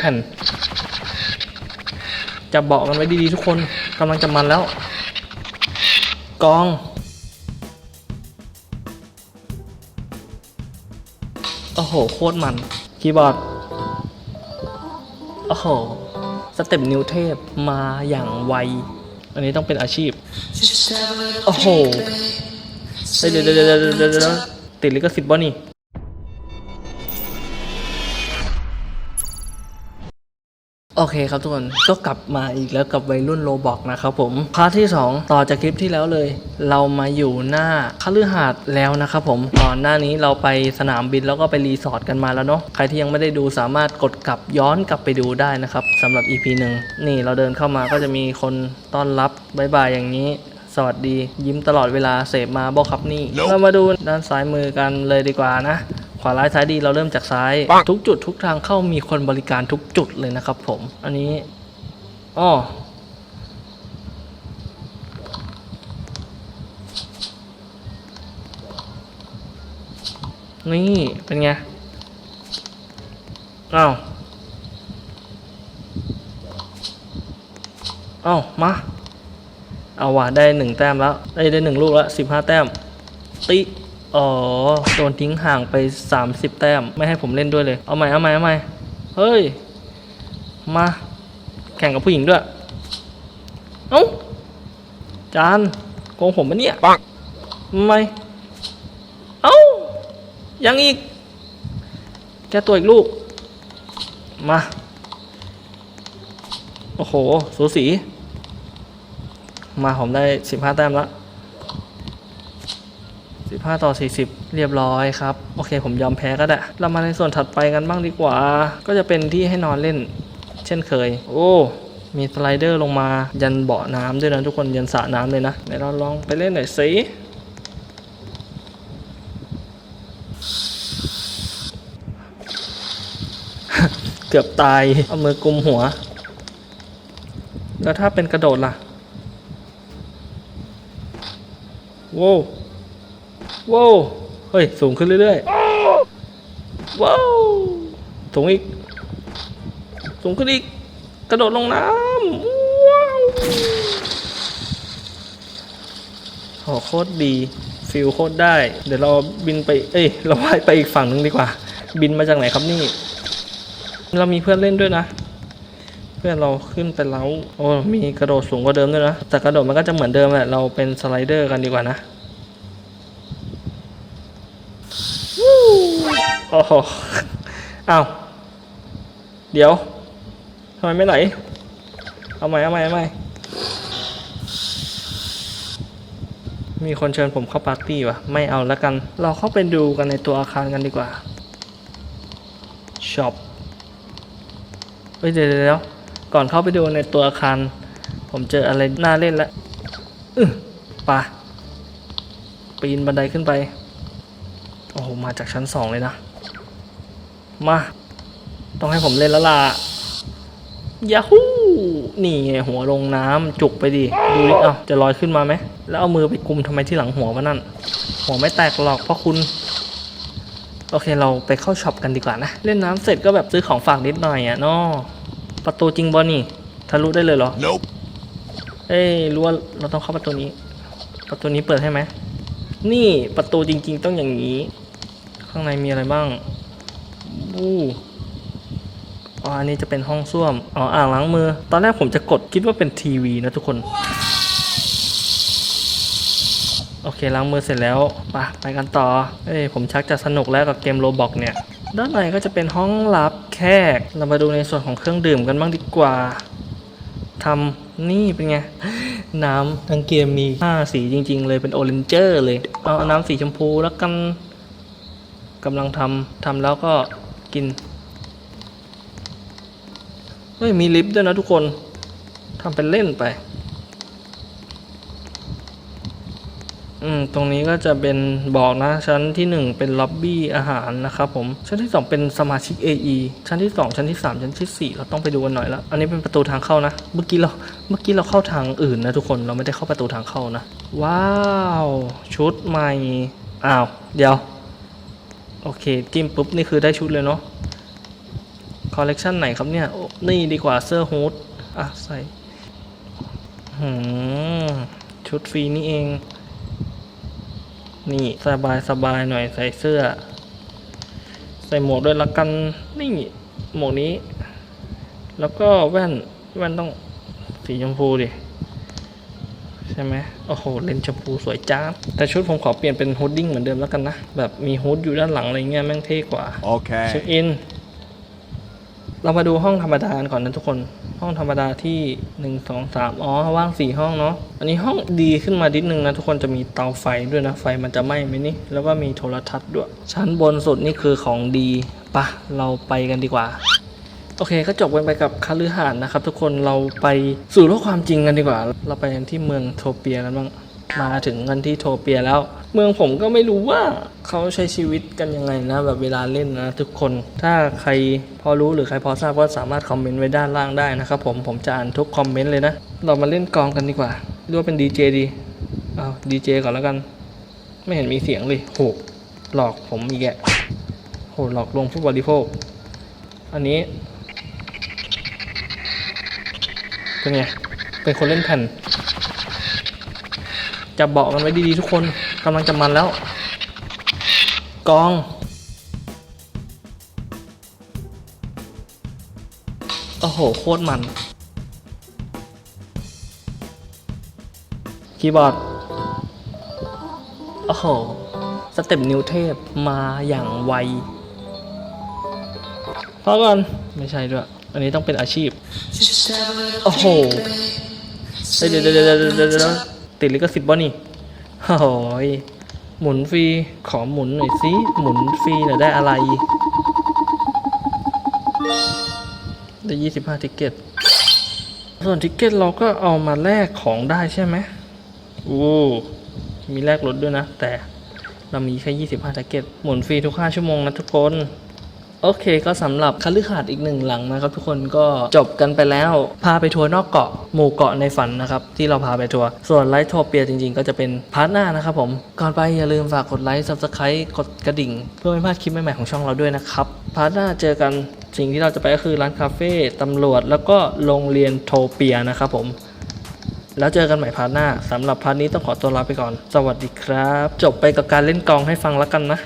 แผ่นจะเบาะกันไว้ดีๆทุกคนกำลังจะมันแล้ว กอง โอ้โห โคตรมัน คีย์บอร์ด โอ้โห สเต็ปนิวเทพมาอย่างไว อันนี้ต้องเป็นอาชีพ โอ้โห เดี๋ยวเดี๋ยวเดี๋ยวเดี๋ยวเดี๋ยวติดลิขสิทธิ์บ่นี่ โอเคครับทุกคนก็กลับมาอีกแล้วกับวัยรุ่นโลบอกนะครับผมพาร์ทที่ 2 ต่อจากคลิปที่แล้วเลย เรามาอยู่หน้าคฤหาสน์แล้วนะครับผมก่อนหน้านี้เราไปสนามบินแล้วก็ไปรีสอร์ทกันมาแล้วเนาะใครที่ยังไม่ได้ดูสามารถกดกลับย้อนกลับไปดูได้นะครับสำหรับ EP หนึ่งนี่เราเดินเข้ามาก็จะมีคนต้อนรับบายบายอย่างนี้สวัสดียิ้มตลอดเวลาเสพมาบอกครับนี่ เรามาดูด้านซ้ายมือกันเลยดีกว่านะ ขวาร้ายซ้ายดีเราเริ่มจากซ้าย ทุกจุดทุกทางเข้ามีคนบริการทุกจุดเลยนะครับผม อันนี้อ้อนี่ เป็นไง อ้าว อ้าว มา เอาว่ะ ได้หนึ่งแต้มแล้ว ได้ได้หนึ่งลูกแล้วสิบห้าแต้ม ติ อ๋อ โดนทิ้งห่างไป 30 แต้ม ไม่ให้ผมเล่นด้วยเลย เอาใหม่ เอาใหม่ เอาใหม่ เฮ้ย มา แข่งกับผู้หญิงด้วย เอ้า จาน โกงผมปะเนี่ยปังทำไมเอ้า ยังอีก แกตัวอีกลูก มา โอ้โห สูสี มาผมได้ 15 แต้มแล้ว 15 ต่อ 40 เรียบร้อยครับ โอเค ผมยอมแพ้ก็ได้ เรามาในส่วนถัดไปกันบ้างดีกว่า ก็จะเป็นที่ให้นอนเล่น เช่นเคย โอ้มีสไลเดอร์ลงมายันเบาะน้ำด้วยนะทุกคนยันสระน้ำเลยนะเดี๋ยวเราลองไปเล่นหน่อยสิเกือบตาย เอามือกุมหัว แล้วถ้าเป็นกระโดดล่ะ โว้ ว้าวเฮ้ย สูงขึ้นเรื่อยๆ ว้าว สูงอีก สูงขึ้นอีก กระโดดลงน้ำว้าวโหโคตรดี ฟิลโคตรได้ เดี๋ยวเราบินไป เอ้ย เราว่ายไปอีกฝั่งหนึ่งดีกว่า บินมาจากไหนครับนี่ เรามีเพื่อนเล่นด้วยนะ เพื่อนเราขึ้นไปแล้วโอ้ มีกระโดดสูงกว่าเดิมด้วยนะ แต่กระโดดมันก็จะเหมือนเดิมแหละ เราเป็นสไลเดอร์กันดีกว่านะ โอ้โหอ้าวเดี๋ยวทำไมไม่ไหล เอาใหม่เอาใหม่เอาใหม่มีคนเชิญผมเข้าปาร์ตี้วะไม่เอาแล้วกัน เราเข้าไปดูกันในตัวอาคารกันดีกว่าช็อปเฮ้ยเดี๋ยวเดี๋ยวก่อนเข้าไปดูในตัวอาคาร ผมเจออะไรน่าเล่นล้วอื้อป่ะปีนบันไดขึ้นไป โอ้โห มาจากชั้นสองเลยนะ มา ต้องให้ผมเล่นแล้วล่ะยาฮูนี่ไงหัวลงน้ำจุกไปดิ ดูดิเอ้าจะลอยขึ้นมาไหม แล้วเอามือไปกุมทำไมที่หลังหัววะนั่น หัวไม่แตกหรอกเพราะคุณ โอเคเราไปเข้าช็อปกันดีกว่านะ เล่นน้ำเสร็จก็แบบซื้อของฝากนิดหน่อยอะเนาะประตูจริงบอนี่ ทะลุได้เลยเหรอ Nope. เอ้ยรู้ว่าเราต้องเข้าประตูนี้ ประตูนี้เปิดให้ไหม นี่ประตูจริง ๆ ต้องอย่างนี้ ข้างในมีอะไรบ้าง อู้อ๋ออันนี้จะเป็นห้องส้วม อ๋อ อ่างล้างมือ ตอนแรกผมจะกดคิดว่าเป็นทีวีนะทุกคน โอเคล้างมือเสร็จแล้วไปไปกันต่อ เอ้ย ผมชักจะสนุกแล้วกับเกมโรบอกเนี่ย ด้านในก็จะเป็นห้องรับแขก เรามาดูในส่วนของเครื่องดื่มกันบ้างดีกว่าทำนี่เป็นไง น้ำทั้งเกมมีห้าสีจริง ๆ เลยเป็นโอเรนเจอร์เลย เอาน้ำสีชมพูแล้วกันกำลังทำทำแล้วก็ กิน เฮ้ย มีลิฟต์ด้วยนะทุกคนทำเป็นเล่นไป อืม ตรงนี้ก็จะเป็นบอกนะ ชั้นที่หนึ่งเป็นล็อบบี้อาหารนะครับผม ชั้นที่สองเป็นสมาชิก AE ชั้นที่สองชั้นที่สามชั้นที่สี่เราต้องไปดูกันหน่อยละ อันนี้เป็นประตูทางเข้านะ เมื่อกี้เรา เมื่อกี้เราเข้าทางอื่นนะทุกคน เราไม่ได้เข้าประตูทางเข้านะ ว้าว ชุดใหม่ อ้าว เดี๋ยว โอเค จิ้มปุ๊บ นี่คือได้ชุดเลยเนาะคอลเลกชันไหนครับเนี่ย นี่ดีกว่าเสื้อฮูดอะ ใส่หืมชุดฟรีนี่เอง นี่สบายสบายหน่อยใส่เสื้อ ใส่หมวกด้วยละกัน นี่หมวกนี้ แล้วก็แว่น แว่นต้องสีชมพูดิ ใช่ไหมโอ้โห เลนส์ชมพูสวยจ้าบแต่ชุดผมขอเปลี่ยนเป็นฮูดดิ้งเหมือนเดิมแล้วกันนะ แบบมีฮูดอยู่ด้านหลังอะไรเงี้ยแม่งเท่กว่าเช็ค Okay. อิน เรามาดูห้องธรรมดากันก่อนนะทุกคน ห้องธรรมดาที่หนึ่งสองสามอ๋อ ว่างสี่ห้องเนาะ อันนี้ห้องดีขึ้นมานิดนึงนะ ทุกคนจะมีเตาไฟด้วยนะ ไฟมันจะไหม้ไหมนี่ แล้วก็มีโทรทัศน์ด้วย ชั้นบนสุดนี่คือของดีปะเราไปกันดีกว่า โอเคก็จบกันไปกับคฤหานนะครับ ทุกคนเราไปสู่โลกความจริงกันดีกว่า เราไปกันที่เมืองโทเปียกันบ้างมาถึงกันที่โทเปียแล้ว เมืองผมก็ไม่รู้ว่าเขาใช้ชีวิตกันยังไงนะ แบบเวลาเล่นนะทุกคนถ้าใครพอรู้หรือใครพอทราบก็สามารถคอมเมนต์ไว้ด้านล่างได้นะครับผมผมจะอ่านทุกคอมเมนต์เลยนะ เรามาเล่นกองกันดีกว่าหรือว่าเป็นดีเจดีเอาดีเจก่อนแล้วกัน ไม่เห็นมีเสียงเลยโหหลอกผมอีกแกโหหลอกลวงผู้บริโภค อันนี้ เป็นไง เป็นคนเล่นแผ่น จะเบาะกันไว้ดีๆทุกคนกำลังจะมันแล้ว กอง โอ้โห โคตรมัน คีย์บอร์ด โอ้โห สเต็ปนิวเทพมาอย่างไวพอก่อน ไม่ใช่ด้วย อันนี้ต้องเป็นอาชีพ โอ้โหเดี๋ยวเดี๋ยวเดี๋ยวเดี๋ยวเดี๋ยวเดี๋ยวติดลิขสิทธิ์บ่นี่โอ้โหยหมุนฟรี ขอหมุนหน่อยสิ หมุนฟรีหน่อยได้อะไร ได้ยี่สิบห้าทิกเก็ตส่วนทิกเก็ตเราก็เอามาแลกของได้ใช่ไหมอู้มีแลกรถด้วยนะ แต่เรามีแค่ยี่สิบห้าทิกเก็ตหมุนฟรีทุกห้าชั่วโมงนะทุกคน โอเคก็สำหรับคฤหาสน์อีกหนึ่งหลังนะครับทุกคนก็จบกันไปแล้วพาไปทัวร์นอกเกาะหมู่เกาะในฝันนะครับที่เราพาไปทัวร์ส่วนไลท์โทเปียจริงๆ ก็จะเป็นพาร์ทหน้านะครับผมก่อนไปอย่าลืมฝากกดไลค์ Subscribe กดกระดิ่ง เพื่อไม่พลาดคลิปใหม่ๆของช่องเราด้วยนะครับพาร์ทหน้าเจอกันสิ่งที่เราจะไปก็คือร้านคาเฟ่ตำรวจ แล้วก็โรงเรียนโทเปียนะครับผมแล้วเจอกันใหม่พาร์ทหน้าสำหรับพาร์ทนี้ต้องขอตัวลาไปก่อน สวัสดีครับ จบไปกับการเล่นกองให้ฟังแล้วกันนะ